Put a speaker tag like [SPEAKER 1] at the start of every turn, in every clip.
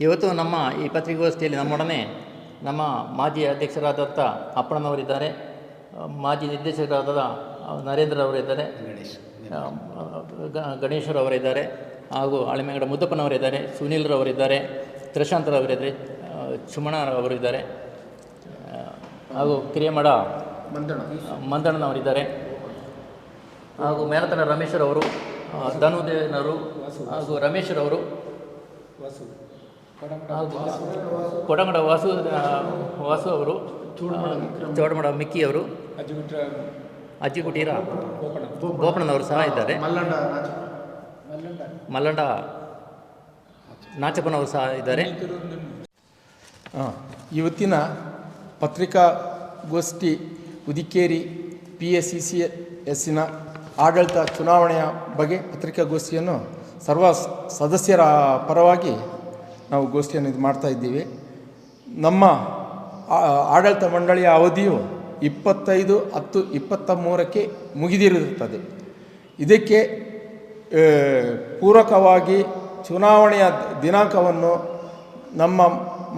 [SPEAKER 1] ಇವತ್ತು ನಮ್ಮ ಈ ಪತ್ರಿಕಾಗೋಷ್ಠಿಯಲ್ಲಿ ನಮ್ಮೊಡನೆ ನಮ್ಮ ಮಾಜಿ ಅಧ್ಯಕ್ಷರಾದಂಥ ಅಪ್ಪಣ್ಣನವರಿದ್ದಾರೆ. ಮಾಜಿ ನಿರ್ದೇಶಕರಾದ ನರೇಂದ್ರ ಅವರಿದ್ದಾರೆ ಗಣೇಶ್ ಅವರಿದ್ದಾರೆ ಹಾಗೂ ಹಳೆಮೇಗಡ ಮುದ್ದಪ್ಪನವರಿದ್ದಾರೆ ಸುನೀಲ್ರವರಿದ್ದಾರೆ ತ್ರಿಶಾಂತರವರಿದ್ದಾರೆ ಚುಮಣರವರಿದ್ದಾರೆ ಹಾಗೂ ಕಿರಿಯಮಡ ಮಂದಣ್ಣನವರಿದ್ದಾರೆ. ಹಾಗೂ ಮೇಲತನ ರಮೇಶ್ರವರು ಆ, ಧನುದೇವನವರು ಹಾಗೂ ರಮೇಶ್ರವರು. ಹಾಗೂ ಕೊಡಂಗಡ ವಾಸು ವಾಸು ಅವರು ಚೋಡಮಡ ಮಿಕ್ಕಿ ಅವರು ಅಜ್ಜಿಗುಟೀರ ಗೋಪಣ್ಣನವರು ಸಹ ಇದ್ದಾರೆ. ಮಲ್ಲಂಡ ನಾಚಪ್ಪನವರು ಸಹ ಇದ್ದಾರೆ.
[SPEAKER 2] ಆ, ಇವತ್ತಿನ ಪತ್ರಿಕಾಗೋಷ್ಠಿ Udikeri P S C C ಎಸ್ಸಿನ ಆಡಳಿತ ಚುನಾವಣೆಯ ಬಗ್ಗೆ ಪತ್ರಿಕಾಗೋಷ್ಠಿಯನ್ನು ಸರ್ವ ಸದಸ್ಯರ ಪರವಾಗಿ ನಾವು ಗೋಷ್ಠಿಯನ್ನು ಇದು ಮಾಡ್ತಾ ಇದ್ದೀವಿ. ನಮ್ಮ ಆಡಳಿತ ಮಂಡಳಿಯ ಅವಧಿಯು ಇಪ್ಪತ್ತೈದು ಹತ್ತು ಇಪ್ಪತ್ತ ಮೂರಕ್ಕೆ ಮುಗಿದಿರುತ್ತದೆ. ಇದಕ್ಕೆ ಪೂರಕವಾಗಿ ಚುನಾವಣೆಯ ದಿನಾಂಕವನ್ನು ನಮ್ಮ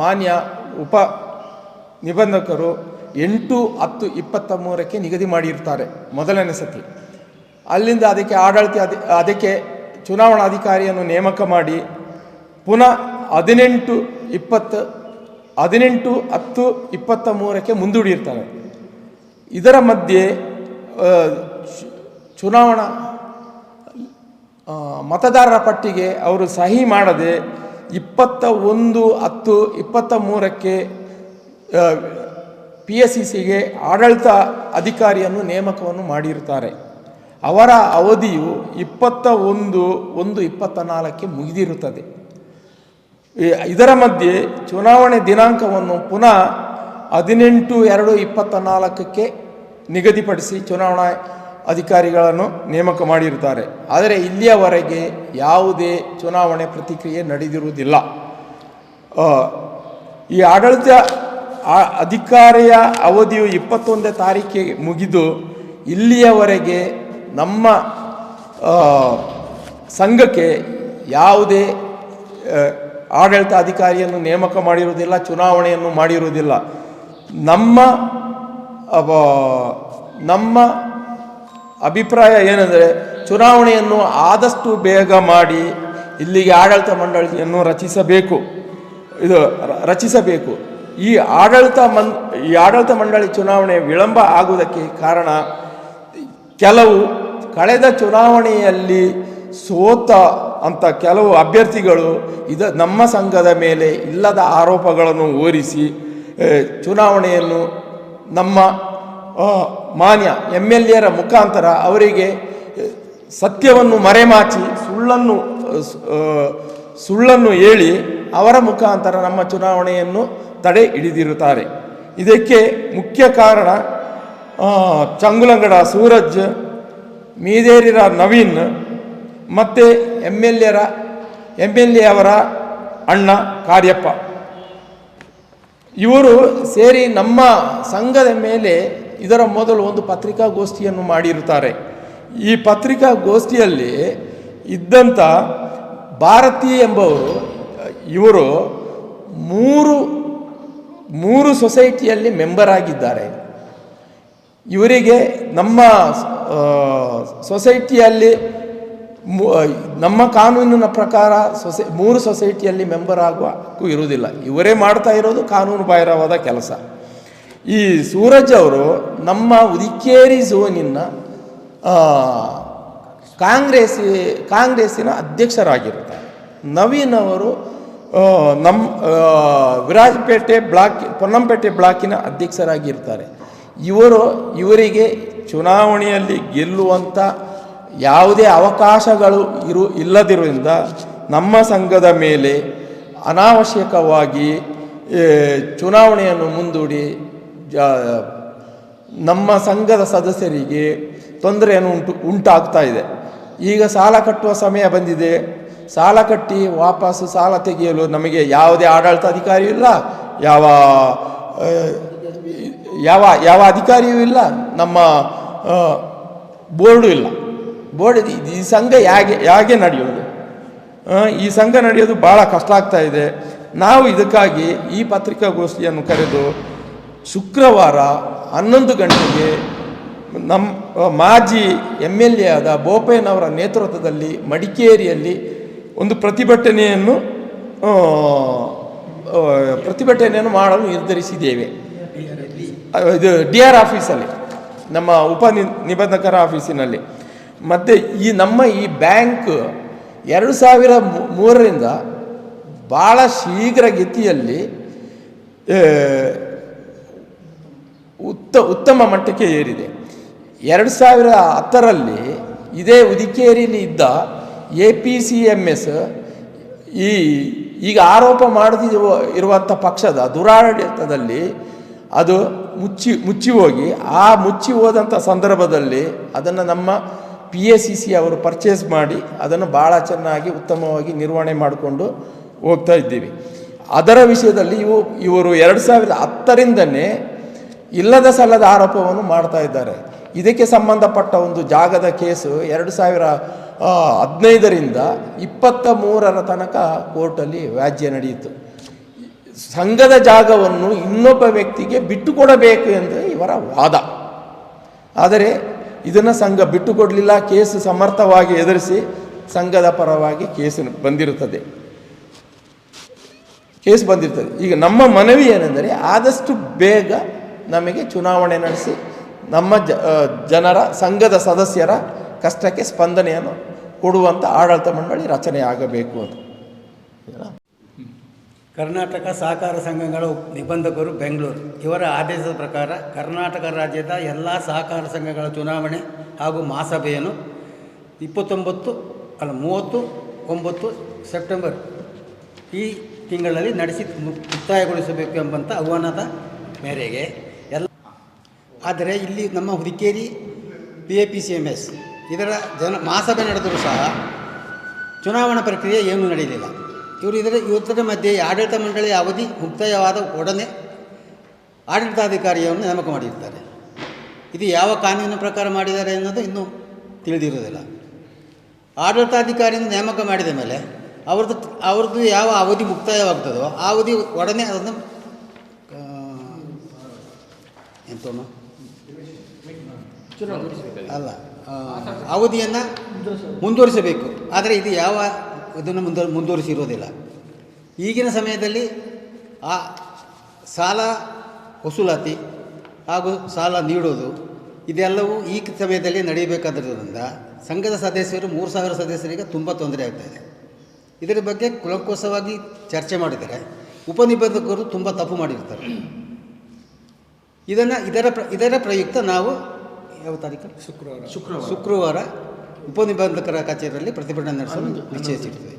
[SPEAKER 2] ಮಾನ್ಯ ಉಪ ನಿಬಂಧಕರು ಎಂಟು ಹತ್ತು ಇಪ್ಪತ್ತ ಮೂರಕ್ಕೆ ನಿಗದಿ ಮಾಡಿರ್ತಾರೆ ಮೊದಲನೇ ಸತಿ. ಅಲ್ಲಿಂದ ಅದಕ್ಕೆ ಆಡಳಿತ ಅದಕ್ಕೆ ಚುನಾವಣಾ ಅಧಿಕಾರಿಯನ್ನು ನೇಮಕ ಮಾಡಿ ಪುನಃ ಹದಿನೆಂಟು ಇಪ್ಪತ್ತು, ಹದಿನೆಂಟು ಹತ್ತು ಇಪ್ಪತ್ತ ಮೂರಕ್ಕೆ ಮುಂದೂಡಿರ್ತಾರೆ. ಇದರ ಮಧ್ಯೆ ಚುನಾವಣಾ ಮತದಾರರ ಪಟ್ಟಿಗೆ ಅವರು ಸಹಿ ಮಾಡದೆ ಇಪ್ಪತ್ತ ಒಂದು ಹತ್ತು ಇಪ್ಪತ್ತ ಮೂರಕ್ಕೆ ಪಿ ಎಸ್ ಸಿ ಸಿಗೆ ಆಡಳಿತ ಅಧಿಕಾರಿಯನ್ನು ನೇಮಕವನ್ನು ಮಾಡಿರುತ್ತಾರೆ ಅವರ ಅವಧಿಯು ಇಪ್ಪತ್ತ ಒಂದು ಒಂದು ಇಪ್ಪತ್ತ ನಾಲ್ಕಕ್ಕೆ ಮುಗಿದಿರುತ್ತದೆ. ಇದರ ಮಧ್ಯೆ ಚುನಾವಣೆ ದಿನಾಂಕವನ್ನು ಪುನಃ ಹದಿನೆಂಟು ಎರಡು ಇಪ್ಪತ್ತ ನಾಲ್ಕಕ್ಕೆ ನಿಗದಿಪಡಿಸಿ ಚುನಾವಣಾ ಅಧಿಕಾರಿಗಳನ್ನು ನೇಮಕ ಮಾಡಿರುತ್ತಾರೆ. ಆದರೆ ಇಲ್ಲಿಯವರೆಗೆ ಯಾವುದೇ ಚುನಾವಣೆ ಪ್ರತಿಕ್ರಿಯೆ ನಡೆದಿರುವುದಿಲ್ಲ. ಈ ಆಡಳಿತ ಅಧಿಕಾರಿಯ ಅವಧಿಯು ಇಪ್ಪತ್ತೊಂದನೇ ತಾರೀಕಿಗೆ ಮುಗಿದು ಇಲ್ಲಿಯವರೆಗೆ ನಮ್ಮ ಸಂಘಕ್ಕೆ ಯಾವುದೇ ಆಡಳಿತ ಅಧಿಕಾರಿಯನ್ನು ನೇಮಕ ಮಾಡಿರುವುದಿಲ್ಲ, ಚುನಾವಣೆಯನ್ನು ಮಾಡಿರುವುದಿಲ್ಲ. ನಮ್ಮ ನಮ್ಮ ಅಭಿಪ್ರಾಯ ಏನಂದರೆ ಚುನಾವಣೆಯನ್ನು ಆದಷ್ಟು ಬೇಗ ಮಾಡಿ ಇಲ್ಲಿಗೆ ಆಡಳಿತ ಮಂಡಳಿಯನ್ನು ರಚಿಸಬೇಕು. ಇದು ರಚಿಸಬೇಕು. ಈ ಆಡಳಿತ ಮನ್ ಈ ಆಡಳಿತ ಮಂಡಳಿ ಚುನಾವಣೆ ವಿಳಂಬ ಆಗುವುದಕ್ಕೆ ಕಾರಣ ಕೆಲವು ಕಳೆದ ಚುನಾವಣೆಯಲ್ಲಿ ಸೋತ ಅಂತ ಕೆಲವು ಅಭ್ಯರ್ಥಿಗಳು ಇದ ನಮ್ಮ ಸಂಘದ ಮೇಲೆ ಇಲ್ಲದ ಆರೋಪಗಳನ್ನು ಓರಿಸಿ ಚುನಾವಣೆಯನ್ನು ನಮ್ಮ ಮಾನ್ಯ ಎಂ ಎಲ್ ಎರ ಮುಖಾಂತರ ಅವರಿಗೆ ಸತ್ಯವನ್ನು ಮರೆಮಾಚಿ, ಸುಳ್ಳನ್ನು ಸುಳ್ಳನ್ನು ಹೇಳಿ ಅವರ ಮುಖಾಂತರ ನಮ್ಮ ಚುನಾವಣೆಯನ್ನು ತಡೆ ಹಿಡಿದಿರುತ್ತಾರೆ. ಇದಕ್ಕೆ ಮುಖ್ಯ ಕಾರಣ ಚಂಗುಲಂಗಡ ಸೂರಜ್, ಮೀದೇರಿರ ನವೀನ್ ಮತ್ತು ಎಂ ಎಲ್ ಎರ ಎಂ ಎಲ್ ಎ ಅವರ ಅಣ್ಣ ಕಾರ್ಯಪ್ಪ. ಇವರು ಸೇರಿ ನಮ್ಮ ಸಂಘದ ಮೇಲೆ ಇದರ ಮೊದಲು ಒಂದು ಪತ್ರಿಕಾಗೋಷ್ಠಿಯನ್ನು ಮಾಡಿರುತ್ತಾರೆ. ಈ ಪತ್ರಿಕಾಗೋಷ್ಠಿಯಲ್ಲಿ ಇದ್ದಂಥ ಭಾರತಿ ಎಂಬವರು, ಇವರು ಮೂರು ಮೂರು ಸೊಸೈಟಿಯಲ್ಲಿ ಮೆಂಬರ್ ಆಗಿದ್ದಾರೆ. ಇವರಿಗೆ ನಮ್ಮ ಸೊಸೈಟಿಯಲ್ಲಿ ನಮ್ಮ ಕಾನೂನಿನ ಪ್ರಕಾರ ಸೊಸೈ, ಮೂರು ಸೊಸೈಟಿಯಲ್ಲಿ ಮೆಂಬರ್ ಆಗುವಕ್ಕೂ ಇರುವುದಿಲ್ಲ. ಇವರೇ ಮಾಡ್ತಾ ಇರೋದು ಕಾನೂನು ಬಾಹಿರವಾದ ಕೆಲಸ. ಈ ಸೂರಜ್ ಅವರು ನಮ್ಮ ಉದಿಕೇರಿ ಝೋನಿನ ಕಾಂಗ್ರೆಸ್ ಕಾಂಗ್ರೆಸ್ಸಿನ ಅಧ್ಯಕ್ಷರಾಗಿರುತ್ತಾರೆ. ನವೀನ್ ಅವರು ನಮ್ಮ ವಿರಾಜಪೇಟೆ ಬ್ಲಾಕ್, ಪೊನ್ನಂಪೇಟೆ ಬ್ಲಾಕಿನ ಅಧ್ಯಕ್ಷರಾಗಿರ್ತಾರೆ. ಇವರು, ಇವರಿಗೆ ಚುನಾವಣೆಯಲ್ಲಿ ಗೆಲ್ಲುವಂಥ ಯಾವುದೇ ಅವಕಾಶಗಳು ಇರು ಇಲ್ಲದಿರುವುದರಿಂದ ನಮ್ಮ ಸಂಘದ ಮೇಲೆ ಅನಾವಶ್ಯಕವಾಗಿ ಚುನಾವಣೆಯನ್ನು ಮುಂದೂಡಿ ನಮ್ಮ ಸಂಘದ ಸದಸ್ಯರಿಗೆ ತೊಂದರೆಯನ್ನು ಉಂಟು, ಉಂಟಾಗ್ತಾ ಇದೆ. ಈಗ ಸಾಲ ಕಟ್ಟುವ ಸಮಯ ಬಂದಿದೆ. ಸಾಲ ಕಟ್ಟಿ ವಾಪಸ್ಸು ಸಾಲ ತೆಗೆಯಲು ನಮಗೆ ಯಾವುದೇ ಆಡಳಿತ ಅಧಿಕಾರಿಯೂ ಇಲ್ಲ. ಯಾವ ಯಾವ ಯಾವ ಅಧಿಕಾರಿಯೂ ಇಲ್ಲ. ನಮ್ಮ ಬೋರ್ಡು ಇಲ್ಲ. ಬೋರ್ಡ್ ಈ- ಸಂಘ ಹೇಗೆ ಹೇಗೆ ನಡೆಯೋದು ಈ ಸಂಘ ನಡೆಯೋದು ಭಾಳ ಕಷ್ಟ ಆಗ್ತಾ ಇದೆ. ನಾವು ಇದಕ್ಕಾಗಿ ಈ ಪತ್ರಿಕಾಗೋಷ್ಠಿಯನ್ನು ಕರೆದು ಶುಕ್ರವಾರ ಹನ್ನೊಂದು ಗಂಟೆಗೆ ನಮ್ಮ ಮಾಜಿ ಎಂ ಎಲ್ ಎ ಆದ ಬೋಪಯ್ಯನವರ ನೇತೃತ್ವದಲ್ಲಿ ಮಡಿಕೇರಿಯಲ್ಲಿ ಒಂದು ಪ್ರತಿಭಟನೆಯನ್ನು ಪ್ರತಿಭಟನೆಯನ್ನು ಮಾಡಲು ನಿರ್ಧರಿಸಿದ್ದೇವೆ. ಇದು ಡಿ ಆರ್ ಆಫೀಸಲ್ಲಿ, ನಮ್ಮ ಉಪ ನಿಬಂಧಕರ ಆಫೀಸಿನಲ್ಲಿ. ಮತ್ತು ಈ ನಮ್ಮ ಈ ಬ್ಯಾಂಕ್ ಎರಡು ಸಾವಿರ ಮೂರರಿಂದ ಭಾಳ ಶೀಘ್ರಗತಿಯಲ್ಲಿ ಉತ್ತ, ಉತ್ತಮ ಮಟ್ಟಕ್ಕೆ ಏರಿದೆ. ಎರಡು ಸಾವಿರ ಹತ್ತರಲ್ಲಿ ಇದೇ ಉದಿಕೇರಿಯಲ್ಲಿ ಇದ್ದ A P C M S ಈ, ಈಗ ಆರೋಪ ಮಾಡದಿರುವ ಇರುವಂಥ ಪಕ್ಷದ ದುರಾಡಳಿತದಲ್ಲಿ ಅದು ಮುಚ್ಚಿ ಮುಚ್ಚಿ ಹೋಗಿ, ಆ ಮುಚ್ಚಿ ಹೋದಂಥ ಸಂದರ್ಭದಲ್ಲಿ ಅದನ್ನು ನಮ್ಮ ಪಿ ಎ ಸಿ ಸಿ ಅವರು ಪರ್ಚೇಸ್ ಮಾಡಿ ಅದನ್ನು ಭಾಳ ಚೆನ್ನಾಗಿ ಉತ್ತಮವಾಗಿ ನಿರ್ವಹಣೆ ಮಾಡಿಕೊಂಡು ಹೋಗ್ತಾ ಇದ್ದೀವಿ. ಅದರ ವಿಷಯದಲ್ಲಿ ಇವು, ಇವರು ಎರಡು ಸಾವಿರದ ಹತ್ತರಿಂದನೇ ಇಲ್ಲದ ಸಲ್ಲದ ಆರೋಪವನ್ನು ಮಾಡ್ತಾ ಇದ್ದಾರೆ. ಇದಕ್ಕೆ ಸಂಬಂಧಪಟ್ಟ ಒಂದು ಜಾಗದ ಕೇಸು ಎರಡು ಸಾವಿರ ಹದಿನೈದರಿಂದ ಇಪ್ಪತ್ತ ಮೂರರ ತನಕ ಕೋರ್ಟಲ್ಲಿ ವ್ಯಾಜ್ಯ ನಡೆಯಿತು. ಸಂಘದ ಜಾಗವನ್ನು ಇನ್ನೊಬ್ಬ ವ್ಯಕ್ತಿಗೆ ಬಿಟ್ಟುಕೊಡಬೇಕು ಎಂದು ಇವರ ವಾದ. ಆದರೆ ಇದನ್ನು ಸಂಘ ಬಿಟ್ಟುಕೊಡಲಿಲ್ಲ ಕೇಸು ಸಮರ್ಥವಾಗಿ ಎದುರಿಸಿ ಸಂಘದ ಪರವಾಗಿ ಕೇಸು ಬಂದಿರುತ್ತದೆ. ಕೇಸ್ ಬಂದಿರ್ತದೆ ಈಗ ನಮ್ಮ ಮನವಿ ಏನೆಂದರೆ ಆದಷ್ಟು ಬೇಗ ನಮಗೆ ಚುನಾವಣೆ ನಡೆಸಿ ನಮ್ಮ ಜನರ, ಸಂಘದ ಸದಸ್ಯರ ಕಷ್ಟಕ್ಕೆ ಸ್ಪಂದನೆಯನ್ನು ಕೊಡುವಂಥ ಆಡಳಿತ ಮಂಡಳಿ ರಚನೆ ಆಗಬೇಕು ಅಂತ.
[SPEAKER 3] ಕರ್ನಾಟಕ ಸಹಕಾರ ಸಂಘಗಳ ನಿಬಂಧಕರು ಬೆಂಗಳೂರು. ಇವರ ಆದೇಶದ ಪ್ರಕಾರ ಕರ್ನಾಟಕ ರಾಜ್ಯದ ಎಲ್ಲ ಸಹಕಾರ ಸಂಘಗಳ ಚುನಾವಣೆ ಹಾಗೂ ಮಹಾಸಭೆಯನ್ನು ಇಪ್ಪತ್ತೊಂಬತ್ತು, ಅಲ್ಲ ಮೂವತ್ತು, ಒಂಬತ್ತು ಸೆಪ್ಟೆಂಬರ್ ಈ ತಿಂಗಳಲ್ಲಿ ನಡೆಸಿ ಮುಕ್ತಾಯಗೊಳಿಸಬೇಕು ಎಂಬಂಥ ಆಹ್ವಾನದ ಮೇರೆಗೆ ಎಲ್ಲ ಆದರೆ ಇಲ್ಲಿ ನಮ್ಮ Hudikeri P A P C M S ಇದರ ಜನ ಮಹಾಸಭೆ ನಡೆದರೂ ಸಹ ಚುನಾವಣಾ ಪ್ರಕ್ರಿಯೆ ಏನೂ ನಡೆಯಲಿಲ್ಲ. ಇವರು ಇದರ ಇವತ್ತರ ಮಧ್ಯೆ ಆಡಳಿತ ಮಂಡಳಿಯ ಅವಧಿ ಮುಕ್ತಾಯವಾದ ಒಡನೆ ಆಡಳಿತಾಧಿಕಾರಿಯನ್ನು ನೇಮಕ ಮಾಡಿರ್ತಾರೆ ಇದು ಯಾವ ಕಾನೂನಿನ ಪ್ರಕಾರ ಮಾಡಿದ್ದಾರೆ ಅನ್ನೋದು ಇನ್ನೂ ತಿಳಿದಿರೋದಿಲ್ಲ ಆಡಳಿತಾಧಿಕಾರಿಯನ್ನು ನೇಮಕ ಮಾಡಿದ ಮೇಲೆ ಅವ್ರದ್ದು ಅವ್ರದ್ದು ಯಾವ ಅವಧಿ ಮುಕ್ತಾಯವಾಗ್ತದೋ ಆ ಅವಧಿ ಒಡನೆ ಅದನ್ನು ಎಂತಮ್ಮ? ಅಲ್ಲ ಅವಧಿಯನ್ನು ಮುಂದುವರಿಸಬೇಕು. ಆದರೆ ಇದು ಯಾವ ಇದನ್ನು ಮುಂದ ಮುಂದುವರಿಸಿರೋದಿಲ್ಲ. ಈಗಿನ ಸಮಯದಲ್ಲಿ ಆ ಸಾಲ ವಸೂಲಾತಿ ಹಾಗೂ ಸಾಲ ನೀಡೋದು ಇದೆಲ್ಲವೂ ಈ ಸಮಯದಲ್ಲಿ ನಡೆಯಬೇಕಾದ್ರಿಂದ ಸಂಘದ ಸದಸ್ಯರು ಮೂರು ಸಾವಿರ ಸದಸ್ಯರಿಗೆ ತುಂಬ ತೊಂದರೆ ಆಗ್ತಾಯಿದೆ ಇದರ ಬಗ್ಗೆ ಕುಲಕೋಸವಾಗಿ ಚರ್ಚೆ ಮಾಡಿದರೆ ಉಪನಿಬಂಧಕರು ತುಂಬ ತಪ್ಪು ಮಾಡಿರ್ತಾರೆ. ಇದನ್ನು ಇದರ ಪ್ರ ಇದರ ಪ್ರಯುಕ್ತ ನಾವು ಯಾವ ತಾರೀಕು? ಶುಕ್ರವಾರ ಶುಕ್ರವಾರ. ಶುಕ್ರವಾರ ಉಪನಿಬಂಧಕರ ಕಚೇರಿಯಲ್ಲಿ ಪ್ರತಿಭಟನೆ ನಡೆಸಲು ನಿಶ್ಚಯಿಸಿರುತ್ತದೆ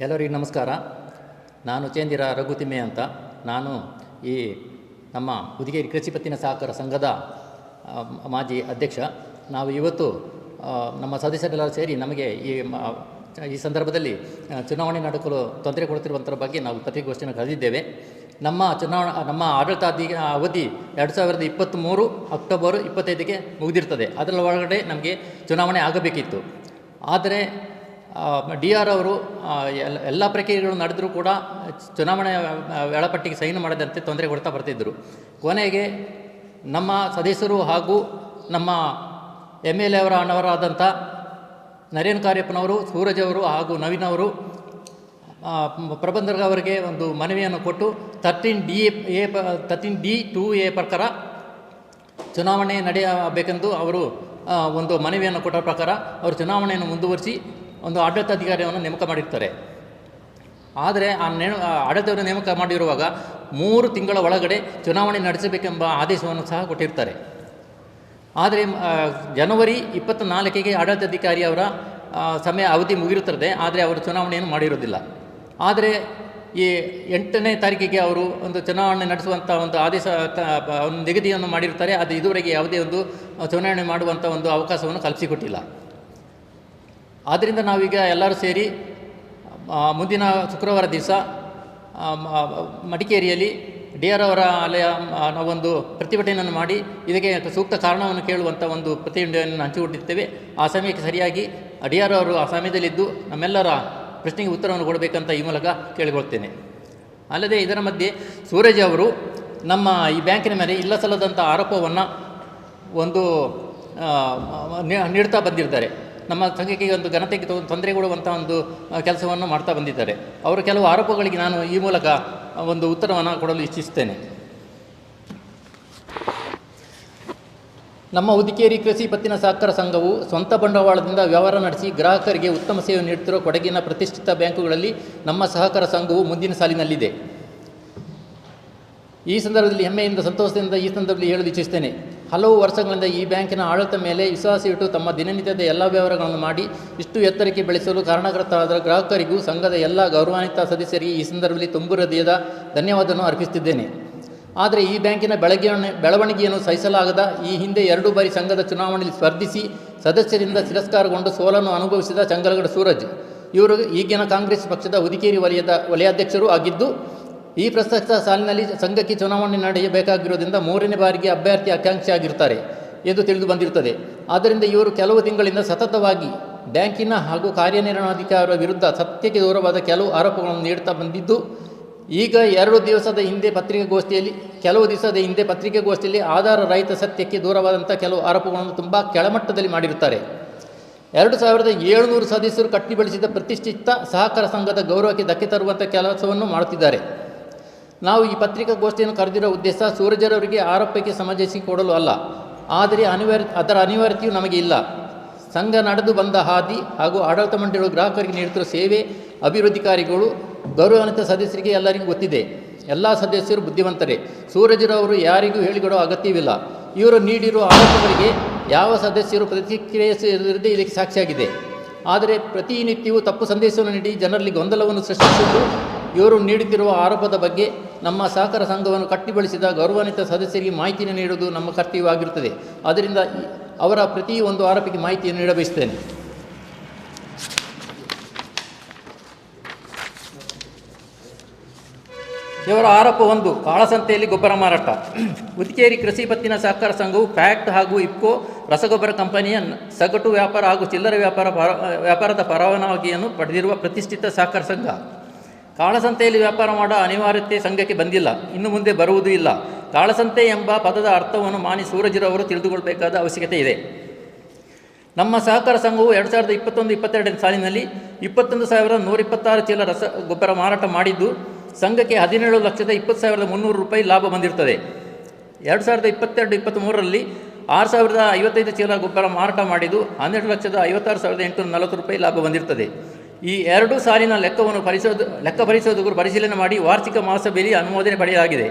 [SPEAKER 1] ಎಲ್ಲರಿಗೂ ನಮಸ್ಕಾರ. ನಾನು ಚೇಂದಿರ ರಘುತಿಮ್ಮೆ ಅಂತ. ನಾನು ಈ ನಮ್ಮ ಹುದಿಗೇರಿ ಕೃಷಿ ಪತ್ತಿನ ಸಹಕಾರ ಸಂಘದ ಮಾಜಿ ಅಧ್ಯಕ್ಷ. ನಾವು ಇವತ್ತು ನಮ್ಮ ಸದಸ್ಯರೆಲ್ಲ ಸೇರಿ ನಮಗೆ ಈ ಈ ಸಂದರ್ಭದಲ್ಲಿ ಚುನಾವಣೆ ನಡೆಸಲು ತೊಂದರೆ ಕೊಡುತ್ತಿರುವಂಥರ ಬಗ್ಗೆ ನಾವು ಪತ್ರಿಕಾಗೋಷ್ಠಿಯನ್ನು ಕರೆದಿದ್ದೇವೆ. ನಮ್ಮ ಚುನಾವಣಾ, ನಮ್ಮ ಆಡಳಿತಾಧಿ ಅವಧಿ ಎರಡು ಸಾವಿರದ ಇಪ್ಪತ್ತ್ಮೂರು ಅಕ್ಟೋಬರ್ ಇಪ್ಪತ್ತೈದಕ್ಕೆ ಮುಗಿದಿರ್ತದೆ. ಅದರ ಒಳಗಡೆ ನಮಗೆ ಚುನಾವಣೆ ಆಗಬೇಕಿತ್ತು. ಆದರೆ ಡಿ ಆರ್ ಅವರು ಎಲ್ಲ ಎಲ್ಲ ಪ್ರಕ್ರಿಯೆಗಳು ನಡೆದರೂ ಕೂಡ ಚುನಾವಣೆ ವೇಳಾಪಟ್ಟಿಗೆ ಸೈನ್ ಮಾಡದಂತೆ ತೊಂದರೆ ಕೊಡ್ತಾ ಬರ್ತಿದ್ದರು ಕೊನೆಗೆ ನಮ್ಮ ಸದಸ್ಯರು ಹಾಗೂ ನಮ್ಮ ಎಂ ಎಲ್ ಎ ಅವರ ಅಣ್ಣವರಾದಂಥ ನರೇನ್ ಕಾರ್ಯಪ್ಪನವರು ಸೂರಜ್ ಅವರು ಹಾಗೂ ನವೀನ್ ಅವರು ಪ್ರಬಂಧಕ ಅವರಿಗೆ ಒಂದು ಮನವಿಯನ್ನು ಕೊಟ್ಟು ತರ್ಟೀನ್ ಡಿ ಎ ಪ ತರ್ಟೀನ್ ಡಿ ಟು ಎ ಪ್ರಕಾರ ಚುನಾವಣೆ ನಡೆಯಬೇಕೆಂದು ಅವರು ಒಂದು ಮನವಿಯನ್ನು ಕೊಟ್ಟ ಪ್ರಕಾರ ಅವರು ಚುನಾವಣೆಯನ್ನು ಮುಂದುವರಿಸಿ ಒಂದು ಆಡಳಿತಾಧಿಕಾರಿಯನ್ನು ನೇಮಕ ಮಾಡಿರ್ತಾರೆ. ಆದರೆ ಆ ನೇಮ ಆಡಳಿತವನ್ನು ನೇಮಕ ಮಾಡಿರುವಾಗ ಮೂರು ತಿಂಗಳ ಒಳಗಡೆ ಚುನಾವಣೆ ನಡೆಸಬೇಕೆಂಬ ಆದೇಶವನ್ನು ಸಹ ಕೊಟ್ಟಿರ್ತಾರೆ. ಆದರೆ ಜನವರಿ ಇಪ್ಪತ್ತ್ನಾಲ್ಕಿಗೆ ಆಡಳಿತಾಧಿಕಾರಿ ಅವರ ಸಮಯ ಅವಧಿ ಮುಗಿರುತ್ತದೆ ಆದರೆ ಅವರು ಚುನಾವಣೆಯನ್ನು ಮಾಡಿರೋದಿಲ್ಲ ಆದರೆ ಈ ಎಂಟನೇ ತಾರೀಕಿಗೆ ಅವರು ಒಂದು ಚುನಾವಣೆ ನಡೆಸುವಂಥ ಒಂದು ಆದೇಶ ಒಂದು ನಿಗದಿಯನ್ನು ಮಾಡಿರ್ತಾರೆ. ಅದು ಇದುವರೆಗೆ ಯಾವುದೇ ಒಂದು ಚುನಾವಣೆ ಮಾಡುವಂಥ ಒಂದು ಅವಕಾಶವನ್ನು ಕಲ್ಪಿಸಿಕೊಟ್ಟಿಲ್ಲ. ಆದ್ದರಿಂದ ನಾವೀಗ ಎಲ್ಲರೂ ಸೇರಿ ಮುಂದಿನ ಶುಕ್ರವಾರ ದಿವಸ ಮಡಿಕೇರಿಯಲ್ಲಿ ಡಿ ಆರ್ ಅವರ ಅಲೆಯ ನಾವೊಂದು ಪ್ರತಿಭಟನೆಯನ್ನು ಮಾಡಿ ಇದಕ್ಕೆ ಸೂಕ್ತ ಕಾರಣವನ್ನು ಕೇಳುವಂಥ ಒಂದು ಪ್ರತಿಭಟನೆಯನ್ನು ಹಂಚಿಕೊಂಡಿರ್ತೇವೆ ಆ ಸಮಯಕ್ಕೆ ಸರಿಯಾಗಿ ಡಿ ಆರ್ ಅವರು ಆ ಸಮಯದಲ್ಲಿದ್ದು ನಮ್ಮೆಲ್ಲರ ಪ್ರಶ್ನೆಗೆ ಉತ್ತರವನ್ನು ಕೊಡಬೇಕಂತ ಈ ಮೂಲಕ ಕೇಳಿಕೊಳ್ತೇನೆ. ಅಲ್ಲದೆ ಇದರ ಮಧ್ಯೆ ಸೂರಜ್ ಅವರು ನಮ್ಮ ಈ ಬ್ಯಾಂಕಿನ ಮೇಲೆ ಇಲ್ಲ ಸಲ್ಲದಂಥ ಆರೋಪವನ್ನು ಒಂದು ನೀಡ್ತಾ ಬಂದಿರ್ತಾರೆ ನಮ್ಮ ಸಂಘಕ್ಕೆ ಒಂದು ಘನತೆಗೆ ತೊಂದರೆ ಕೊಡುವಂಥ ಒಂದು ಕೆಲಸವನ್ನು ಮಾಡ್ತಾ ಬಂದಿದ್ದಾರೆ. ಅವರ ಕೆಲವು ಆರೋಪಗಳಿಗೆ ನಾನು ಈ ಮೂಲಕ ಒಂದು ಉತ್ತರವನ್ನು ಕೊಡಲು ಇಚ್ಛಿಸುತ್ತೇನೆ ನಮ್ಮ ಉದಿಕೇರಿ ಕೃಷಿ ಪತ್ತಿನ ಸಹಕಾರ ಸಂಘವು ಸ್ವಂತ ಬಂಡವಾಳದಿಂದ ವ್ಯವಹಾರ ನಡೆಸಿ ಗ್ರಾಹಕರಿಗೆ ಉತ್ತಮ ಸೇವೆ ನೀಡುತ್ತಿರುವ ಕೊಡಗಿನ ಪ್ರತಿಷ್ಠಿತ ಬ್ಯಾಂಕುಗಳಲ್ಲಿ ನಮ್ಮ ಸಹಕಾರ ಸಂಘವು ಮುಂದಿನ ಸಾಲಿನಲ್ಲಿದೆ. ಈ ಸಂದರ್ಭದಲ್ಲಿ ಹೆಮ್ಮೆಯಿಂದ ಸಂತೋಷದಿಂದ ಈ ಸಂದರ್ಭದಲ್ಲಿ ಹೇಳಲು ಇಚ್ಛಿಸುತ್ತೇನೆ. ಹಲವು ವರ್ಷಗಳಿಂದ ಈ ಬ್ಯಾಂಕಿನ ಆಡಳಿತ ಮೇಲೆ ವಿಶ್ವಾಸವಿಟ್ಟು ತಮ್ಮ ದಿನನಿತ್ಯದ ಎಲ್ಲ ವ್ಯವಹಾರಗಳನ್ನು ಮಾಡಿ ಇಷ್ಟು ಎತ್ತರಕ್ಕೆ ಬೆಳೆಸಲು ಕಾರಣಕರ್ತರಾದ ಗ್ರಾಹಕರಿಗೂ ಸಂಘದ ಎಲ್ಲ ಗೌರವಾನ್ವಿತ ಸದಸ್ಯರಿಗೆ ಈ ಸಂದರ್ಭದಲ್ಲಿ ತುಂಬು ಹೃದಯದ ಧನ್ಯವಾದವನ್ನು ಅರ್ಪಿಸುತ್ತಿದ್ದೇನೆ. ಆದರೆ ಈ ಬ್ಯಾಂಕಿನ ಬೆಳಗ್ಗೆ ಬೆಳವಣಿಗೆಯನ್ನು ಸಹಿಸಲಾಗದ ಈ ಹಿಂದೆ ಎರಡು ಬಾರಿ ಸಂಘದ ಚುನಾವಣೆಯಲ್ಲಿ ಸ್ಪರ್ಧಿಸಿ ಸದಸ್ಯರಿಂದ ತಿರಸ್ಕಾರಗೊಂಡು ಸೋಲನ್ನು ಅನುಭವಿಸಿದ ಚಂಗಲಗಡ ಸೂರಜ್. ಇವರು ಈಗಿನ ಕಾಂಗ್ರೆಸ್ ಪಕ್ಷದ ಹುದಿಕೇರಿ ವಲಯದ ವಲಯಾಧ್ಯಕ್ಷರೂ ಆಗಿದ್ದು, ಈ ಪ್ರಸಕ್ತ ಸಾಲಿನಲ್ಲಿ ಸಂಘಕ್ಕೆ ಚುನಾವಣೆ ನಡೆಯಬೇಕಾಗಿರುವುದರಿಂದ ಮೂರನೇ ಬಾರಿಗೆ ಅಭ್ಯರ್ಥಿ ಆಕಾಂಕ್ಷಿ ಆಗಿರ್ತಾರೆ ಎಂದು ತಿಳಿದು ಬಂದಿರುತ್ತದೆ. ಆದ್ದರಿಂದ ಇವರು ಕೆಲವು ತಿಂಗಳಿಂದ ಸತತವಾಗಿ ಬ್ಯಾಂಕಿನ ಹಾಗೂ ಕಾರ್ಯನಿರ್ವಹಣಾಧಿಕಾರಿಗಳ ವಿರುದ್ಧ ಸತ್ಯಕ್ಕೆ ದೂರವಾದ ಕೆಲವು ಆರೋಪಗಳನ್ನು ನೀಡುತ್ತಾ ಬಂದಿದ್ದು ಈಗ ಎರಡು ದಿವಸದ ಹಿಂದೆ ಪತ್ರಿಕಾಗೋಷ್ಠಿಯಲ್ಲಿ, ಕೆಲವು ದಿವಸದ ಹಿಂದೆ ಪತ್ರಿಕಾಗೋಷ್ಠಿಯಲ್ಲಿ ಆಧಾರ ರಹಿತ ಸತ್ಯಕ್ಕೆ ದೂರವಾದಂಥ ಕೆಲವು ಆರೋಪಗಳನ್ನು ತುಂಬ ಕೆಳಮಟ್ಟದಲ್ಲಿ ಮಾಡಿರುತ್ತಾರೆ. ಎರಡು ಸಾವಿರದ ಏಳುನೂರು ಸದಸ್ಯರು ಕಟ್ಟಿ ಬೆಳೆಸಿದ ಪ್ರತಿಷ್ಠಿತ ಸಹಕಾರ ಸಂಘದ ಗೌರವಕ್ಕೆ ಧಕ್ಕೆ ತರುವಂಥ ಕೆಲಸವನ್ನು ಮಾಡುತ್ತಿದ್ದಾರೆ. ನಾವು ಈ ಪತ್ರಿಕಾಗೋಷ್ಠಿಯನ್ನು ಕರೆದಿರೋ ಉದ್ದೇಶ ಸೂರಜರವರಿಗೆ ಆರೋಪಕ್ಕೆ ಸಮಜಯಿಸಿಕೊಡಲು ಅಲ್ಲ. ಆದರೆ ಅನಿವಾರ್ಯ, ಅದರ ಅನಿವಾರ್ಯತೆಯು ನಮಗೆ ಇಲ್ಲ. ಸಂಘ ನಡೆದು ಬಂದ ಹಾದಿ ಹಾಗೂ ಆಡಳಿತ ಮಂಡಳಿಗಳು ಗ್ರಾಹಕರಿಗೆ ನೀಡುತ್ತಿರುವ ಸೇವೆ ಅಭಿವೃದ್ಧಿ ಕಾರ್ಯಗಳು ಗೌರವಾನ್ವಿತ ಸದಸ್ಯರಿಗೆ ಎಲ್ಲರಿಗೂ ಗೊತ್ತಿದೆ. ಎಲ್ಲ ಸದಸ್ಯರು ಬುದ್ಧಿವಂತರೇ. ಸೂರಜರವರು ಯಾರಿಗೂ ಹೇಳಿಕೊಡೋ ಅಗತ್ಯವಿಲ್ಲ. ಇವರು ನೀಡಿರುವ ಆರೋಪಗಳಿಗೆ ಯಾವ ಸದಸ್ಯರು ಪ್ರತಿಕ್ರಿಯಿಸಿರದೇ ಇದಕ್ಕೆ ಸಾಕ್ಷಿಯಾಗಿದೆ. ಆದರೆ ಪ್ರತಿನಿತ್ಯವೂ ತಪ್ಪು ಸಂದೇಶವನ್ನು ನೀಡಿ ಜನರಲ್ಲಿ ಗೊಂದಲವನ್ನು ಸೃಷ್ಟಿಸಿದ್ದು, ಇವರು ನೀಡುತ್ತಿರುವ ಆರೋಪದ ಬಗ್ಗೆ ನಮ್ಮ ಸಹಕಾರ ಸಂಘವನ್ನು ಕಟ್ಟಿಬಳಿಸಿದ ಗೌರವಾನ್ವಿತ ಸದಸ್ಯರಿಗೆ ಮಾಹಿತಿಯನ್ನು ನೀಡುವುದು ನಮ್ಮ ಕರ್ತವ್ಯವಾಗಿರುತ್ತದೆ. ಅದರಿಂದ ಅವರ ಪ್ರತಿ ಒಂದು ಆರೋಪಕ್ಕೆ ಮಾಹಿತಿಯನ್ನು ನೀಡಬಯಸುತ್ತೇನೆ. ಇವರ ಆರೋಪ ಒಂದು, ಕಾಳಸಂತೆಯಲ್ಲಿ ಗೊಬ್ಬರ ಮಾರಾಟ. ಉದಿಕೇರಿ ಕೃಷಿ ಪತ್ತಿನ ಸಹಕಾರ ಸಂಘವು ಫ್ಯಾಕ್ಟ್ ಹಾಗೂ ಇಫ್ಕೋ ರಸಗೊಬ್ಬರ ಕಂಪನಿಯ ಸಗಟು ವ್ಯಾಪಾರ ಹಾಗೂ ಚಿಲ್ಲರೆ ವ್ಯಾಪಾರ ಪರ- ವ್ಯಾಪಾರದ ಪರವಾನಗಿಯನ್ನು ಪಡೆದಿರುವ ಪ್ರತಿಷ್ಠಿತ ಸಹಕಾರ ಸಂಘ. ಕಾಳಸಂತೆಯಲ್ಲಿ ವ್ಯಾಪಾರ ಮಾಡೋ ಅನಿವಾರ್ಯತೆ ಸಂಘಕ್ಕೆ ಬಂದಿಲ್ಲ, ಇನ್ನು ಮುಂದೆ ಬರುವುದೂ ಇಲ್ಲ. ಕಾಳಸಂತೆ ಎಂಬ ಪದದ ಅರ್ಥವನ್ನು ಮಾನಿ ಸೂರಜಿರವರು ತಿಳಿದುಕೊಳ್ಳಬೇಕಾದ ಅವಶ್ಯಕತೆ ಇದೆ. ನಮ್ಮ ಸಹಕಾರ ಸಂಘವು ಎರಡು ಸಾವಿರದ ಇಪ್ಪತ್ತೊಂದು, ಇಪ್ಪತ್ತೆರಡನೇ ಸಾಲಿನಲ್ಲಿ ಇಪ್ಪತ್ತೊಂದು ಸಾವಿರದ ನೂರಿಪ್ಪತ್ತಾರು ಚೀಲ ರಸ ಗೊಬ್ಬರ ಮಾರಾಟ ಮಾಡಿದ್ದು ಸಂಘಕ್ಕೆ ಹದಿನೇಳು ಲಕ್ಷದ ಇಪ್ಪತ್ತು ಸಾವಿರದ ಮುನ್ನೂರು ರೂಪಾಯಿ ಲಾಭ ಬಂದಿರ್ತದೆ. ಎರಡು ಸಾವಿರದ ಇಪ್ಪತ್ತೆರಡು, ಇಪ್ಪತ್ತ್ಮೂರರಲ್ಲಿ ಆರು ಸಾವಿರದ ಐವತ್ತೈದು ಚೀಲ ಗೊಬ್ಬರ ಮಾರಾಟ ಮಾಡಿದ್ದು ಹನ್ನೆರಡು ಲಕ್ಷದ ಐವತ್ತಾರು ಸಾವಿರದ ಎಂಟುನೂರ ನಲವತ್ತು ರೂಪಾಯಿ ಲಾಭ ಬಂದಿರ್ತದೆ. ಈ ಎರಡು ಸಾಲಿನ ಲೆಕ್ಕವನ್ನು ಪರಿಶೋಧ, ಲೆಕ್ಕ ಪರಿಶೋಧಕರು ಪರಿಶೀಲನೆ ಮಾಡಿ ವಾರ್ಷಿಕ ಮಾಸಬೇಲಿ ಅನುಮೋದನೆ ಪಡೆಯಲಾಗಿದೆ.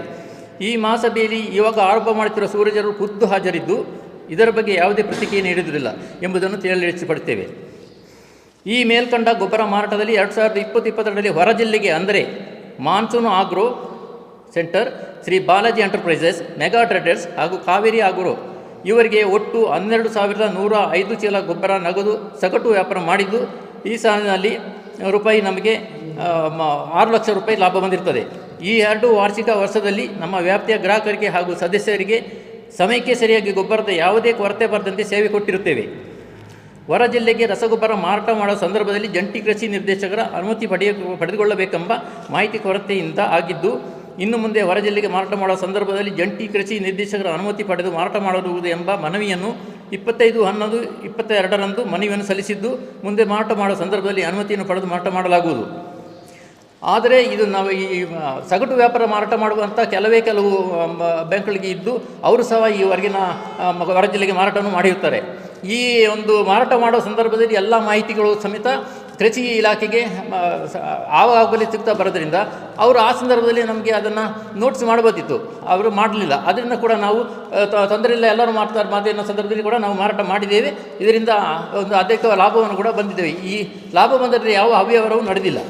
[SPEAKER 1] ಈ ಮಾಸಬೇಲಿ ಇವಾಗ ಆರೋಪ ಮಾಡುತ್ತಿರುವ ಸೂರ್ಯರು ಖುದ್ದು ಹಾಜರಿದ್ದು ಇದರ ಬಗ್ಗೆ ಯಾವುದೇ ಪ್ರತಿಕ್ರಿಯೆ ನೀಡುವುದಿಲ್ಲ ಎಂಬುದನ್ನು ತಿಳಿಸಿಪಡುತ್ತೇವೆ ಈ ಮೇಲ್ಕಂಡ ಗೊಬ್ಬರ ಮಾರಾಟದಲ್ಲಿ ಎರಡು ಸಾವಿರದ ಇಪ್ಪತ್ತು, ಇಪ್ಪತ್ತೆರಡರಲ್ಲಿ ಹೊರ ಜಿಲ್ಲೆಗೆ ಅಂದರೆ monsoon agro centre, Shri Balaji enterprises, mega traders ಹಾಗೂ ಕಾವೇರಿ ಆಗ್ರೋ. ಇವರಿಗೆ ಒಟ್ಟು ಹನ್ನೆರಡು ಸಾವಿರದ ನೂರ ಐದು ಚೀಲ ಗೊಬ್ಬರ ನಗದು ಸಗಟು ವ್ಯಾಪಾರ ಮಾಡಿದ್ದು, ಈ ಸಾಲಿನಲ್ಲಿ ರೂಪಾಯಿ ನಮಗೆ ಆರು ಲಕ್ಷ ರೂಪಾಯಿ ಲಾಭ ಬಂದಿರ್ತದೆ. ಈ ಎರಡು ವಾರ್ಷಿಕ ವರ್ಷದಲ್ಲಿ ನಮ್ಮ ವ್ಯಾಪ್ತಿಯ ಗ್ರಾಹಕರಿಗೆ ಹಾಗೂ ಸದಸ್ಯರಿಗೆ ಸಮಯಕ್ಕೆ ಸರಿಯಾಗಿ ಗೊಬ್ಬರದ ಯಾವುದೇ ಕೊರತೆ ಬರದಂತೆ ಸೇವೆ ಕೊಟ್ಟಿರುತ್ತೇವೆ. ಹೊರ ಜಿಲ್ಲೆಗೆ ರಸಗೊಬ್ಬರ ಮಾರಾಟ ಮಾಡುವ ಸಂದರ್ಭದಲ್ಲಿ ಜಂಟಿ ಕೃಷಿ ನಿರ್ದೇಶಕರ ಅನುಮತಿ ಪಡೆಯ, ಪಡೆದುಕೊಳ್ಳಬೇಕೆಂಬ ಮಾಹಿತಿ ಕೊರತೆಯಿಂದ ಆಗಿದ್ದು, ಇನ್ನು ಮುಂದೆ ಹೊರ ಜಿಲ್ಲೆಗೆ ಮಾರಾಟ ಮಾಡುವ ಸಂದರ್ಭದಲ್ಲಿ ಜಂಟಿ ಕೃಷಿ ನಿರ್ದೇಶಕರ ಅನುಮತಿ ಪಡೆದು ಮಾರಾಟ ಮಾಡಬಹುದು ಎಂಬ ಮನವಿಯನ್ನು ಇಪ್ಪತ್ತೈದು, ಹನ್ನೊಂದು, ಇಪ್ಪತ್ತೆರಡರಂದು ಮನವಿಯನ್ನು ಸಲ್ಲಿಸಿದ್ದು, ಮುಂದೆ ಮಾರಾಟ ಮಾಡುವ ಸಂದರ್ಭದಲ್ಲಿ ಅನುಮತಿಯನ್ನು ಪಡೆದು ಮಾರಾಟ ಮಾಡಲಾಗುವುದು. ಆದರೆ ಇದು ನಾವು ಈ ಸಗಟು ವ್ಯಾಪಾರ ಮಾರಾಟ ಮಾಡುವಂಥ ಕೆಲವೇ ಕೆಲವು ಬ್ಯಾಂಕ್ಗಳಿಗೆ ಇದ್ದು, ಅವರು ಸಹ ಈ ಹೊರಗಿನ ಹೊರ ಜಿಲ್ಲೆಗೆ ಮಾರಾಟವನ್ನು ಮಾಡಿರ್ತಾರೆ ಈ ಒಂದು ಮಾರಾಟ ಮಾಡೋ ಸಂದರ್ಭದಲ್ಲಿ ಎಲ್ಲ ಮಾಹಿತಿಗಳು ಸಮೇತ ಕೃಷಿ ಇಲಾಖೆಗೆ ಆವಾಗಲೇ ಸಿಗ್ತಾ ಬರೋದ್ರಿಂದ ಅವರು ಆ ಸಂದರ್ಭದಲ್ಲಿ ನಮಗೆ ಅದನ್ನು ನೋಟ್ಸ್ ಮಾಡಬಹುದಿತ್ತು ಅವರು ಮಾಡಲಿಲ್ಲ. ಅದರಿಂದ ಕೂಡ ನಾವು ತೊಂದರೆ ಇಲ್ಲ ಎಲ್ಲರೂ ಮಾಡ್ತಾರೆ ಮಾತು ಅನ್ನೋ ಸಂದರ್ಭದಲ್ಲಿ ಕೂಡ ನಾವು ಮಾರಾಟ ಮಾಡಿದ್ದೇವೆ. ಇದರಿಂದ ಒಂದು ಅಧಿಕ ಲಾಭವನ್ನು ಕೂಡ ಬಂದಿದ್ದೇವೆ. ಈ ಲಾಭ ಬಂದರೆ ಯಾವ ಅವ್ಯವಹಾರವೂ ನಡೆದಿಲ್ಲ.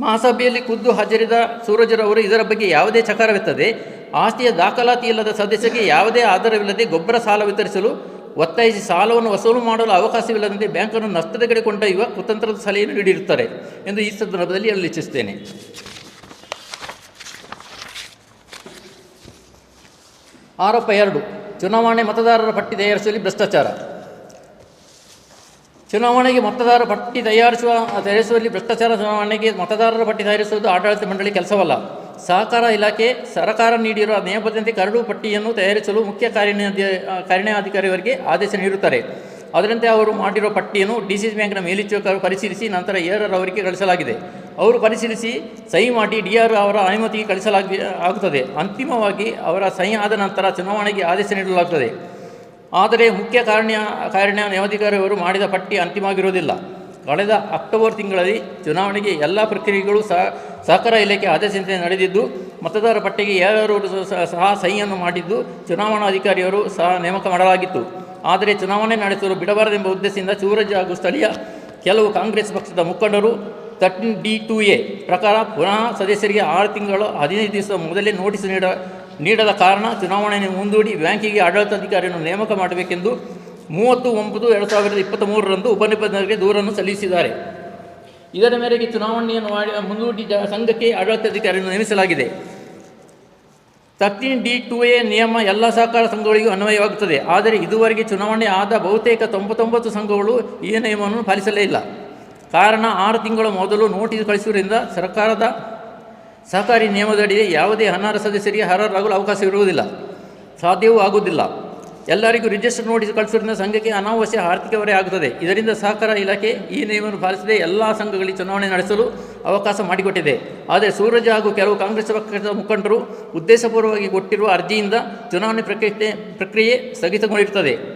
[SPEAKER 1] ಮಹಾಸಭೆಯಲ್ಲಿ ಖುದ್ದು ಹಾಜರಿದ ಸೂರಜರವರು ಇದರ ಬಗ್ಗೆ ಯಾವುದೇ ಚಕಾರವೆತ್ತದೆ ಆಸ್ತಿಯ ದಾಖಲಾತಿ ಇಲ್ಲದ ಸದಸ್ಯರಿಗೆ ಯಾವುದೇ ಆಧಾರವಿಲ್ಲದೆ ಗೊಬ್ಬರ ಸಾಲ ವಿತರಿಸಲು, ಒತ್ತಾಯಿಸಿ ಸಾಲವನ್ನು ವಸೂಲು ಮಾಡಲು ಅವಕಾಶವಿಲ್ಲದಂತೆ ಬ್ಯಾಂಕನ್ನು ನಷ್ಟದ ಕಡೆ ಕೊಂಡೊಯ್ಯುವ ಕುತಂತ್ರದ ಸಲಹೆಯನ್ನು ನೀಡಿರುತ್ತಾರೆ ಎಂದು ಈ ಸಂದರ್ಭದಲ್ಲಿ ಉಲ್ಲೇಖಿಸುತ್ತೇನೆ ಆರೋಪ ಎರಡು. ಚುನಾವಣೆ ಮತದಾರರ ಪಟ್ಟಿ ತಯಾರಿಸುವಲ್ಲಿ ಭ್ರಷ್ಟಾಚಾರ. ಚುನಾವಣೆಗೆ ಮತದಾರರ ಪಟ್ಟಿ ತಯಾರಿಸುವ, ತಯಾರಿಸುವಲ್ಲಿ ಭ್ರಷ್ಟಾಚಾರ ಚುನಾವಣೆಗೆ ಮತದಾರರ ಪಟ್ಟಿ ತಯಾರಿಸುವುದು ಆಡಳಿತ ಮಂಡಳಿ ಕೆಲಸವಲ್ಲ. ಸಹಕಾರ ಇಲಾಖೆ ಸರ್ಕಾರ ನೀಡಿರುವ ನಿಯಮದಂತೆ ಕರಡು ಪಟ್ಟಿಯನ್ನು ತಯಾರಿಸಲು ಮುಖ್ಯ ಕಾರ್ಯನಿರ್ವಹಿ ಕಾರ್ಯಾಧಿಕಾರಿಯವರಿಗೆ ಆದೇಶ ನೀಡುತ್ತಾರೆ. ಅದರಂತೆ ಅವರು ಮಾಡಿರುವ ಪಟ್ಟಿಯನ್ನು ಡಿ ಸಿ ಬ್ಯಾಂಕ್ನ ಮೇಲ್ವಿಚಾರಕರು ಪರಿಶೀಲಿಸಿ ನಂತರ ಏರರ್ ಅವರಿಗೆ ಕಳಿಸಲಾಗಿದೆ. ಅವರು ಪರಿಶೀಲಿಸಿ ಸಹಿ ಮಾಡಿ ಡಿ ಆರ್ ಅವರ ಅನುಮತಿಗೆ ಕಳಿಸಲಾಗಿ, ಆಗುತ್ತದೆ. ಅಂತಿಮವಾಗಿ ಅವರ ಸಹಿ ಆದ ನಂತರ ಚುನಾವಣೆಗೆ ಆದೇಶ ನೀಡಲಾಗುತ್ತದೆ. ಆದರೆ ಮುಖ್ಯ ಕಾರ್ಯ ಕಾರಣ ನ್ಯಾಯಾಧಿಕಾರಿಯವರು ಮಾಡಿದ ಪಟ್ಟಿ ಅಂತಿಮವಾಗಿರುವುದಿಲ್ಲ. ಕಳೆದ ಅಕ್ಟೋಬರ್ ತಿಂಗಳಲ್ಲಿ ಚುನಾವಣೆಗೆ ಎಲ್ಲ ಪ್ರಕ್ರಿಯೆಗಳು ಸಹ, ಸಹಕಾರ ಇಲಾಖೆ ಆದೇಶದಂತೆ ನಡೆದಿದ್ದು ಮತದಾರ ಪಟ್ಟಿಗೆ ಯಾರ್ಯಾರು ಸಹ ಸಹಿಯನ್ನು ಮಾಡಿದ್ದು ಚುನಾವಣಾಧಿಕಾರಿಯವರು ಸಹ ನೇಮಕ ಮಾಡಲಾಗಿತ್ತು. ಆದರೆ ಚುನಾವಣೆ ನಡೆಸಲು ಬಿಡಬಾರದೆಂಬ ಉದ್ದೇಶದಿಂದ ಸೂರಜ್ ಹಾಗೂ ಸ್ಥಳೀಯ ಕೆಲವು ಕಾಂಗ್ರೆಸ್ ಪಕ್ಷದ ಮುಖಂಡರು ತರ್ಟೀನ್ ಡಿ ಟು ಎ ಪ್ರಕಾರ ಪುನಃ ಸದಸ್ಯರಿಗೆ ಆರು ತಿಂಗಳು ಹದಿನೈದು ದಿವಸ ಮೊದಲೇ ನೋಟಿಸ್ ನೀಡ ನೀಡದ ಕಾರಣ ಚುನಾವಣೆಯನ್ನು ಮುಂದೂಡಿ ಬ್ಯಾಂಕಿಗೆ ಆಡಳಿತಾಧಿಕಾರಿಯನ್ನು ನೇಮಕ ಮಾಡಬೇಕೆಂದು ಮೂವತ್ತು ಒಂಬತ್ತು ಎರಡು ಸಾವಿರದ ಇಪ್ಪತ್ತ್ ಮೂರರಂದು ಉಪನಿಬಂಧಕರಿಗೆ ದೂರನ್ನು ಸಲ್ಲಿಸಿದ್ದಾರೆ. ಇದರ ಮೇರೆಗೆ ಚುನಾವಣೆಯನ್ನು ಮಾಡಿ ಮುಂದೂಡಿ ಸಂಘಕ್ಕೆ ಆಡಳಿತಾಧಿಕಾರಿಯನ್ನು ನೇಮಿಸಲಾಗಿದೆ. ತರ್ಟೀನ್ ಡಿ ಟು ಎ ನಿಯಮ ಎಲ್ಲ ಸಹಕಾರ ಸಂಘಗಳಿಗೂ ಅನ್ವಯವಾಗುತ್ತದೆ. ಆದರೆ ಇದುವರೆಗೆ ಚುನಾವಣೆ ಆದ ಬಹುತೇಕ ತೊಂಬತ್ತೊಂಬತ್ತು ಸಂಘಗಳು ಈ ನಿಯಮವನ್ನು ಪಾಲಿಸಲೇ ಇಲ್ಲ. ಕಾರಣ ಆರು ತಿಂಗಳ ಮೊದಲು ನೋಟಿಸ್ ಕಳಿಸುವುದರಿಂದ ಸರ್ಕಾರದ ಸಹಕಾರಿ ನಿಯಮದಡಿ ಯಾವುದೇ ಅನರ್ಹ ಸದಸ್ಯರಿಗೆ ಅರ್ಹರಾಗಲು ಅವಕಾಶ ಇರುವುದಿಲ್ಲ. ಸಾಧ್ಯವೂ ಆಗುವುದಿಲ್ಲ. ಎಲ್ಲರಿಗೂ ರಿಜಿಸ್ಟರ್ ನೋಟಿಸ್ ಕಳಿಸುವುದರಿಂದ ಸಂಘಕ್ಕೆ ಅನಾವಶ್ಯ ಆರ್ಥಿಕ ಹೊರೆ ಆಗುತ್ತದೆ. ಇದರಿಂದ ಸಹಕಾರ ಇಲಾಖೆ ಈ ನಿಯಮವನ್ನು ಪಾಲಿಸದೆ ಎಲ್ಲ ಸಂಘಗಳಿಗೆ ಚುನಾವಣೆ ನಡೆಸಲು ಅವಕಾಶ ಮಾಡಿಕೊಟ್ಟಿದೆ. ಆದರೆ ಸೂರಜ್ ಹಾಗೂ ಕೆಲವು ಕಾಂಗ್ರೆಸ್ ಪಕ್ಷದ ಮುಖಂಡರು ಉದ್ದೇಶಪೂರ್ವವಾಗಿ ಕೊಟ್ಟಿರುವ ಅರ್ಜಿಯಿಂದ ಚುನಾವಣೆ ಪ್ರಕ್ರಿಯೆ ಪ್ರಕ್ರಿಯೆ ಸ್ಥಗಿತಗೊಂಡಿರುತ್ತದೆ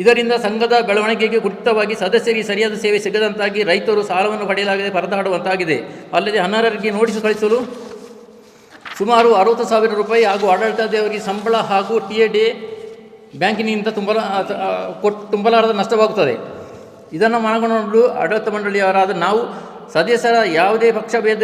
[SPEAKER 1] ಇದರಿಂದ ಸಂಘದ ಬೆಳವಣಿಗೆಗೆ ಗುರುತವಾಗಿ ಸದಸ್ಯರಿಗೆ ಸರಿಯಾದ ಸೇವೆ ಸಿಗದಂತಾಗಿ ರೈತರು ಸಾಲವನ್ನು ಪಡೆಯಲಾಗದೆ ಪರದಾಡುವಂತಾಗಿದೆ. ಅಲ್ಲದೆ ಅನರ್ಹರಿಗೆ ನೋಟಿಸ್ ಕಳಿಸಲು ಸುಮಾರು ಅರವತ್ತು ಸಾವಿರ ರೂಪಾಯಿ ಹಾಗೂ ಆಡಳಿತದವರಿಗೆ ಸಂಬಳ ಹಾಗೂ ಟಿ ಎ ಡಿ ಬ್ಯಾಂಕಿನಿಂದ ತುಂಬಲ ಕೊಟ್ಟು ತುಂಬಲಾರದ ನಷ್ಟವಾಗುತ್ತದೆ. ಇದನ್ನು ಮನಗೊಂಡು ಆಡಳಿತ ಮಂಡಳಿಯವರಾದ ನಾವು ಸದಸ್ಯರ ಯಾವುದೇ ಪಕ್ಷಭೇದ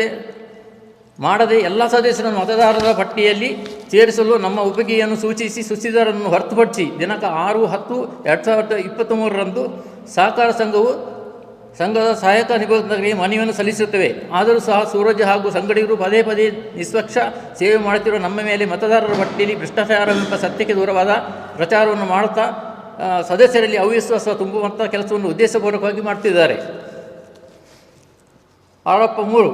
[SPEAKER 1] ಮಾಡದೆ ಎಲ್ಲ ಸದಸ್ಯರನ್ನು ಮತದಾರರ ಪಟ್ಟಿಯಲ್ಲಿ ಸೇರಿಸಲು ನಮ್ಮ ಒಪ್ಪಿಗೆಯನ್ನು ಸೂಚಿಸಿ ಸುಸ್ತಿದಾರರನ್ನು ಹೊರತುಪಡಿಸಿ ದಿನಾಂಕ ಆರು, ಹತ್ತು, ಎರಡು ಸಾವಿರದ ಇಪ್ಪತ್ತ್ಮೂರರಂದು ಸಹಕಾರ ಸಂಘವು ಸಂಘದ ಸಹಾಯಕ ನಿಬಂಧಕರಿಗೆ ಮನವಿಯನ್ನು ಸಲ್ಲಿಸುತ್ತವೆ. ಆದರೂ ಸಹ ಸೂರಜ್ ಹಾಗೂ ಸಂಗಡಿಗರು ಪದೇ ಪದೇ ನಿಷ್ಪಕ್ಷ ಸೇವೆ ಮಾಡುತ್ತಿರುವ ನಮ್ಮ ಮೇಲೆ ಮತದಾರರ ಪಟ್ಟಿಯಲ್ಲಿ ಭ್ರಷ್ಟಾಚಾರವೆಂಬ ಸತ್ಯಕ್ಕೆ ದೂರವಾದ ಪ್ರಚಾರವನ್ನು ಮಾಡುತ್ತಾ ಸದಸ್ಯರಲ್ಲಿ ಅವಿಶ್ವಾಸ ತುಂಬುವಂಥ ಕೆಲಸವನ್ನು ಉದ್ದೇಶಪೂರ್ವಕವಾಗಿ ಮಾಡ್ತಿದ್ದಾರೆ ಆರೋಪ ಮೂರು.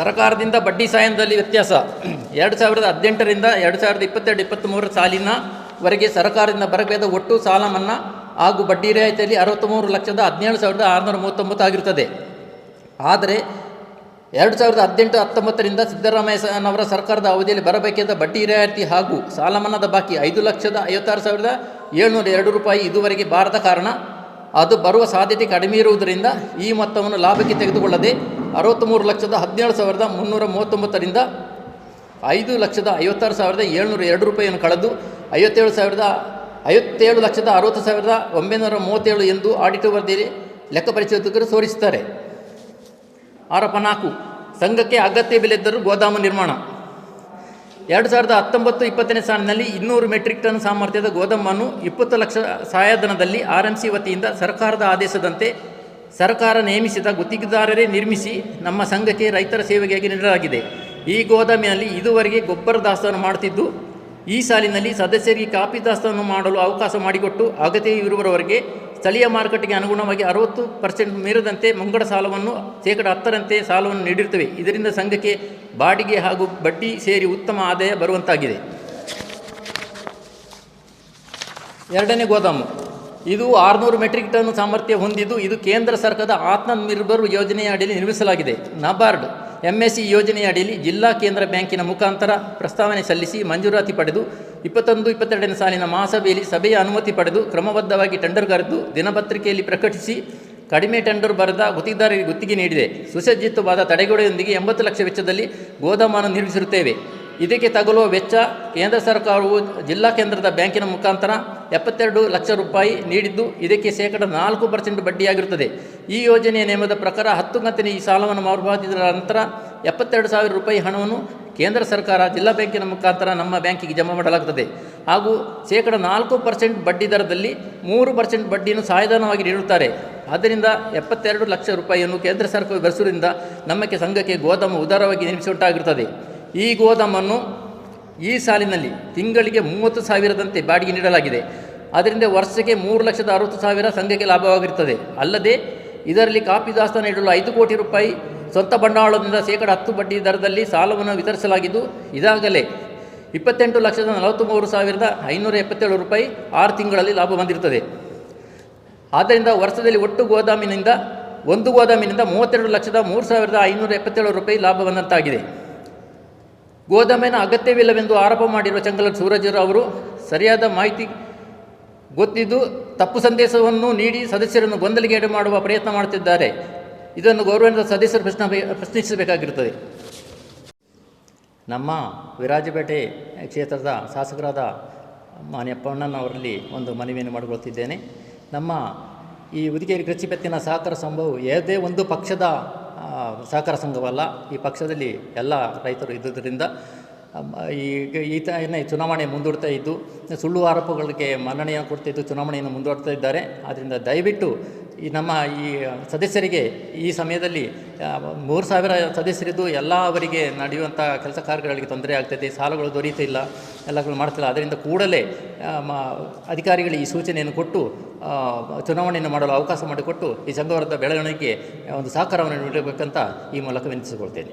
[SPEAKER 1] ಸರ್ಕಾರದಿಂದ ಬಡ್ಡಿ ಸಹಾಯದಲ್ಲಿ ವ್ಯತ್ಯಾಸ. ಎರಡು ಸಾವಿರದ ಹದಿನೆಂಟರಿಂದ ಎರಡು ಸಾವಿರದ ಇಪ್ಪತ್ತೆರಡು, ಇಪ್ಪತ್ತ್ಮೂರು ಸಾಲಿನವರೆಗೆ ಸರ್ಕಾರದಿಂದ ಬರಬೇಕಾದ ಒಟ್ಟು ಸಾಲ ಮನ್ನಾ ಹಾಗೂ ಬಡ್ಡಿ ರಿಯಾಯಿತಿಯಲ್ಲಿ ಅರವತ್ತ್ಮೂರು ಲಕ್ಷದ ಹದಿನೇಳು ಸಾವಿರದ ಆರುನೂರ ಮೂವತ್ತೊಂಬತ್ತು ಆಗಿರುತ್ತದೆ. ಆದರೆ ಎರಡು ಸಾವಿರದ ಹದಿನೆಂಟು, ಹತ್ತೊಂಬತ್ತರಿಂದ ಸಿದ್ದರಾಮಯ್ಯನವರ ಸರ್ಕಾರದ ಅವಧಿಯಲ್ಲಿ ಬರಬೇಕಾದ ಬಡ್ಡಿ ರಿಯಾಯಿತಿ ಹಾಗೂ ಸಾಲ ಮನ್ನಾದ ಬಾಕಿ ಐದು ಲಕ್ಷದ ಐವತ್ತಾರು ಸಾವಿರದ ಏಳ್ನೂರ ಎರಡು ರೂಪಾಯಿ ಇದುವರೆಗೆ ಬಾರದ ಕಾರಣ ಅದು ಬರುವ ಸಾಧ್ಯತೆ ಕಡಿಮೆ ಇರುವುದರಿಂದ ಈ ಮೊತ್ತವನ್ನು ಲಾಭಕ್ಕೆ ತೆಗೆದುಕೊಳ್ಳದೆ ಅರವತ್ತ್ಮೂರು ಲಕ್ಷದ ಹದಿನೇಳು ಸಾವಿರದ ಮುನ್ನೂರ ಮೂವತ್ತೊಂಬತ್ತರಿಂದ ಐದು ಲಕ್ಷದ ಐವತ್ತಾರು ಸಾವಿರದ ಏಳ್ನೂರ ಎರಡು ರೂಪಾಯಿಯನ್ನು ಕಳೆದು ಐವತ್ತೇಳು ಸಾವಿರದ ಐವತ್ತೇಳು ಲಕ್ಷದ ಅರವತ್ತು ಸಾವಿರದ ಒಂಬೈನೂರ ಮೂವತ್ತೇಳು ಎಂದು ಆಡಿಟರ್ ವರದಿಯಲ್ಲಿ ಲೆಕ್ಕ ಪರಿಶೋಧಕರು ತೋರಿಸುತ್ತಾರೆ ಆರೋಪ ನಾಲ್ಕು. ಸಂಘಕ್ಕೆ ಅಗತ್ಯ ಬೆಲೆದ್ದರೂ ಗೋದಾಮು ನಿರ್ಮಾಣ. ಎರಡು ಸಾವಿರದ ಹತ್ತೊಂಬತ್ತು ಇಪ್ಪತ್ತನೇ ಸಾಲಿನಲ್ಲಿ ಇನ್ನೂರು ಮೆಟ್ರಿಕ್ ಟನ್ ಸಾಮರ್ಥ್ಯದ ಗೋದಾಮನ್ನು ಇಪ್ಪತ್ತು ಲಕ್ಷ ಸಹಾಯಧನದಲ್ಲಿ ಆರ್ ಎಂ ಸಿ ವತಿಯಿಂದ ಸರ್ಕಾರದ ಆದೇಶದಂತೆ ಸರ್ಕಾರ ನೇಮಿಸಿದ ಗುತ್ತಿಗೆದಾರರೇ ನಿರ್ಮಿಸಿ ನಮ್ಮ ಸಂಘಕ್ಕೆ ರೈತರ ಸೇವೆಗಾಗಿ ನೀಡಲಾಗಿದೆ. ಈ ಗೋದಾಮಿನಲ್ಲಿ ಇದುವರೆಗೆ ಗೊಬ್ಬರ ದಾಸ್ತಾನು ಮಾಡುತ್ತಿದ್ದು, ಈ ಸಾಲಿನಲ್ಲಿ ಸದಸ್ಯರಿಗೆ ಕಾಪಿ ದಾಸ್ತಾನು ಮಾಡಲು ಅವಕಾಶ ಮಾಡಿಕೊಟ್ಟು ಅಗತ್ಯವಿರುವವರೆಗೆ ಸ್ಥಳೀಯ ಮಾರುಕಟ್ಟೆಗೆ ಅನುಗುಣವಾಗಿ ಅರವತ್ತು ಪರ್ಸೆಂಟ್ ಮೀರದಂತೆ ಮುಂಗಡ ಸಾಲವನ್ನು, ಶೇಕಡ ಹತ್ತರಂತೆ ಸಾಲವನ್ನು ನೀಡಿರುತ್ತವೆ. ಇದರಿಂದ ಸಂಘಕ್ಕೆ ಬಾಡಿಗೆ ಹಾಗೂ ಬಡ್ಡಿ ಸೇರಿ ಉತ್ತಮ ಆದಾಯ ಬರುವಂತಾಗಿದೆ. ಎರಡನೇ ಗೋದಾಮು. ಇದು ಆರುನೂರು ಮೆಟ್ರಿಕ್ ಟನ್ ಸಾಮರ್ಥ್ಯ ಹೊಂದಿದ್ದು, ಇದು ಕೇಂದ್ರ ಸರ್ಕಾರದ ಆತ್ಮನಿರ್ಭರ್ ಯೋಜನೆಯ ಅಡಿಯಲ್ಲಿ ನಿರ್ಮಿಸಲಾಗಿದೆ. ನಬಾರ್ಡ್. ಎಂಎಸ್ಸಿ ಯೋಜನೆಯ ಅಡಿಯಲ್ಲಿ ಜಿಲ್ಲಾ ಕೇಂದ್ರ ಬ್ಯಾಂಕಿನ ಮುಖಾಂತರ ಪ್ರಸ್ತಾವನೆ ಸಲ್ಲಿಸಿ ಮಂಜೂರಾತಿ ಪಡೆದು ಇಪ್ಪತ್ತೊಂದು, ಇಪ್ಪತ್ತೆರಡನೇ ಸಾಲಿನ ಮಹಾಸಭೆಯಲ್ಲಿ ಸಭೆಯ ಅನುಮತಿ ಪಡೆದು ಕ್ರಮಬದ್ಧವಾಗಿ ಟೆಂಡರ್ ಕರೆದು ದಿನಪತ್ರಿಕೆಯಲ್ಲಿ ಪ್ರಕಟಿಸಿ ಕಡಿಮೆ ಟೆಂಡರ್ ಬರೆದ ಗುತ್ತಿಗೆದಾರರಿಗೆ ಗುತ್ತಿಗೆ ನೀಡಿದೆ. ಸುಸಜ್ಜಿತವಾದ ತಡೆಗೋಡೆಯೊಂದಿಗೆ ಎಂಬತ್ತು ಲಕ್ಷ ವೆಚ್ಚದಲ್ಲಿ ಗೋದಾಮನ್ನು ನಿರ್ಮಿಸಿರುತ್ತೇವೆ. ಇದಕ್ಕೆ ತಗಲುವ ವೆಚ್ಚ ಕೇಂದ್ರ ಸರ್ಕಾರವು ಜಿಲ್ಲಾ ಕೇಂದ್ರದ ಬ್ಯಾಂಕಿನ ಮುಖಾಂತರ ಎಪ್ಪತ್ತೆರಡು ಲಕ್ಷ ರೂಪಾಯಿ ನೀಡಿದ್ದು ಇದಕ್ಕೆ ಶೇಕಡ ನಾಲ್ಕು ಪರ್ಸೆಂಟ್ ಬಡ್ಡಿಯಾಗಿರುತ್ತದೆ. ಈ ಯೋಜನೆಯ ನಿಯಮದ ಪ್ರಕಾರ ಹತ್ತು ಕಂತಿನ ಈ ಸಾಲವನ್ನು ಮರುಪಾವತಿಸಿದ ನಂತರ ಎಪ್ಪತ್ತೆರಡು ಸಾವಿರ ರೂಪಾಯಿ ಹಣವನ್ನು ಕೇಂದ್ರ ಸರ್ಕಾರ ಜಿಲ್ಲಾ ಬ್ಯಾಂಕಿನ ಮುಖಾಂತರ ನಮ್ಮ ಬ್ಯಾಂಕಿಗೆ ಜಮಾ ಮಾಡಲಾಗುತ್ತದೆ. ಹಾಗೂ ಶೇಕಡ ನಾಲ್ಕು ಪರ್ಸೆಂಟ್ ಬಡ್ಡಿ ದರದಲ್ಲಿ ಮೂರು ಪರ್ಸೆಂಟ್ ಬಡ್ಡಿಯನ್ನು ಸಹಾಯಧನವಾಗಿ ನೀಡುತ್ತಾರೆ. ಆದ್ದರಿಂದ ಎಪ್ಪತ್ತೆರಡು ಲಕ್ಷ ರೂಪಾಯಿಯನ್ನು ಕೇಂದ್ರ ಸರ್ಕಾರ ಬೆರೆಸುವುದರಿಂದ ನಮ್ಮಕ್ಕೆ ಸಂಘಕ್ಕೆ ಗೋದಾಮು ಉದಾರವಾಗಿ ನಿರ್ಮಿಸುವಂತಾಗಿರುತ್ತದೆ ಈ ಗೋದಾಮನ್ನು ಈ ಸಾಲಿನಲ್ಲಿ ತಿಂಗಳಿಗೆ ಮೂವತ್ತು ಸಾವಿರದಂತೆ ಬಾಡಿಗೆ ನೀಡಲಾಗಿದೆ. ಅದರಿಂದ ವರ್ಷಕ್ಕೆ ಮೂರು ಲಕ್ಷದ ಅರವತ್ತು ಸಾವಿರ ಸಂಘಕ್ಕೆ ಲಾಭವಾಗಿರುತ್ತದೆ. ಅಲ್ಲದೆ, ಇದರಲ್ಲಿ ಕಾಪಿ ದಾಸ್ತಾನು ಇಡಲು ಐದು ಕೋಟಿ ರೂಪಾಯಿ ಸ್ವಂತ ಬಂಡವಾಳದಿಂದ ಶೇಕಡ ಹತ್ತು ಬಡ್ಡಿ ದರದಲ್ಲಿ ಸಾಲವನ್ನು ವಿತರಿಸಲಾಗಿದ್ದು, ಇದಾಗಲೇ ಇಪ್ಪತ್ತೆಂಟು ಲಕ್ಷದ ನಲವತ್ತ್ಮೂರು ಸಾವಿರದ ಐನೂರ ಎಪ್ಪತ್ತೇಳು ರೂಪಾಯಿ ಆರು ತಿಂಗಳಲ್ಲಿ ಲಾಭ ಬಂದಿರುತ್ತದೆ. ಆದ್ದರಿಂದ ವರ್ಷದಲ್ಲಿ ಒಟ್ಟು ಗೋದಾಮಿನಿಂದ, ಒಂದು ಗೋದಾಮಿನಿಂದ ಮೂವತ್ತೆರಡು ಲಕ್ಷದ ಮೂರು ಸಾವಿರದ ಐನೂರ ಎಪ್ಪತ್ತೇಳು ರೂಪಾಯಿ ಲಾಭ ಬಂದಂತಾಗಿದೆ ಗೋದಾಮಿನ ಅಗತ್ಯವಿಲ್ಲವೆಂದು ಆರೋಪ ಮಾಡಿರುವ ಚಂಗಲ ಸೂರಜರು ಅವರು ಸರಿಯಾದ ಮಾಹಿತಿ ಗೊತ್ತಿದ್ದು ತಪ್ಪು ಸಂದೇಶವನ್ನು ನೀಡಿ ಸದಸ್ಯರನ್ನು ಗೊಂದಲಿಗೆ ಮಾಡುವ ಪ್ರಯತ್ನ ಮಾಡುತ್ತಿದ್ದಾರೆ. ಇದನ್ನು ಗೌರವದ ಸದಸ್ಯರು ಪ್ರಶ್ನ ಪ್ರಶ್ನಿಸಬೇಕಾಗಿರುತ್ತದೆ. ನಮ್ಮ ವಿರಾಜಪೇಟೆ ಕ್ಷೇತ್ರದ ಶಾಸಕರಾದ ಮಾನ್ಯ ಪಣ್ಣನವರಲ್ಲಿ ಒಂದು ಮನವಿಯನ್ನು ಮಾಡಿಕೊಳ್ತಿದ್ದೇನೆ. ನಮ್ಮ ಈ ಉದಿಕೇರಿ ಕೃಷಿ ಪತ್ತಿನ ಸಹಕಾರ ಸಂಘವು ಯಾವುದೇ ಒಂದು ಪಕ್ಷದ ಸಹಕಾರ ಸಂಘವಲ್ಲ, ಈ ಪಕ್ಷದಲ್ಲಿ ಎಲ್ಲ ರೈತರು ಇದ್ದುದರಿಂದ ಈಗ ಈತ ಏನೇ ಚುನಾವಣೆ ಮುಂದೂಡ್ತಾ ಇದ್ದು, ಸುಳ್ಳು ಆರೋಪಗಳಿಗೆ ಮನ್ನಣೆಯನ್ನು ಕೊಡ್ತಿದ್ದು ಚುನಾವಣೆಯನ್ನು ಮುಂದೂಡ್ತಾ ಇದ್ದಾರೆ. ಆದ್ದರಿಂದ ದಯವಿಟ್ಟು ಈ ನಮ್ಮ ಈ ಸದಸ್ಯರಿಗೆ ಈ ಸಮಯದಲ್ಲಿ ಮೂರು ಸಾವಿರ ಸದಸ್ಯರಿದ್ದು ಎಲ್ಲ ಅವರಿಗೆ ನಡೆಯುವಂಥ ಕೆಲಸ ಕಾರ್ಯಗಳಿಗೆ ತೊಂದರೆ ಆಗ್ತದೆ, ಸಾಲಗಳು ದೊರೆಯುತ್ತಿಲ್ಲ, ಎಲ್ಲಗಳು ಮಾಡ್ತಿಲ್ಲ. ಅದರಿಂದ ಕೂಡಲೇ ಅಧಿಕಾರಿಗಳು ಈ ಸೂಚನೆಯನ್ನು ಕೊಟ್ಟು ಚುನಾವಣೆಯನ್ನು ಮಾಡಲು ಅವಕಾಶ ಮಾಡಿಕೊಟ್ಟು ಈ ಸಂಘವರದ ಬೆಳವಣಿಗೆಗೆ ಒಂದು ಸಹಕಾರವನ್ನು ನೀಡಬೇಕಂತ ಈ ಮೂಲಕ ವಿನಂತಿಸಿಕೊಳ್ತೇನೆ.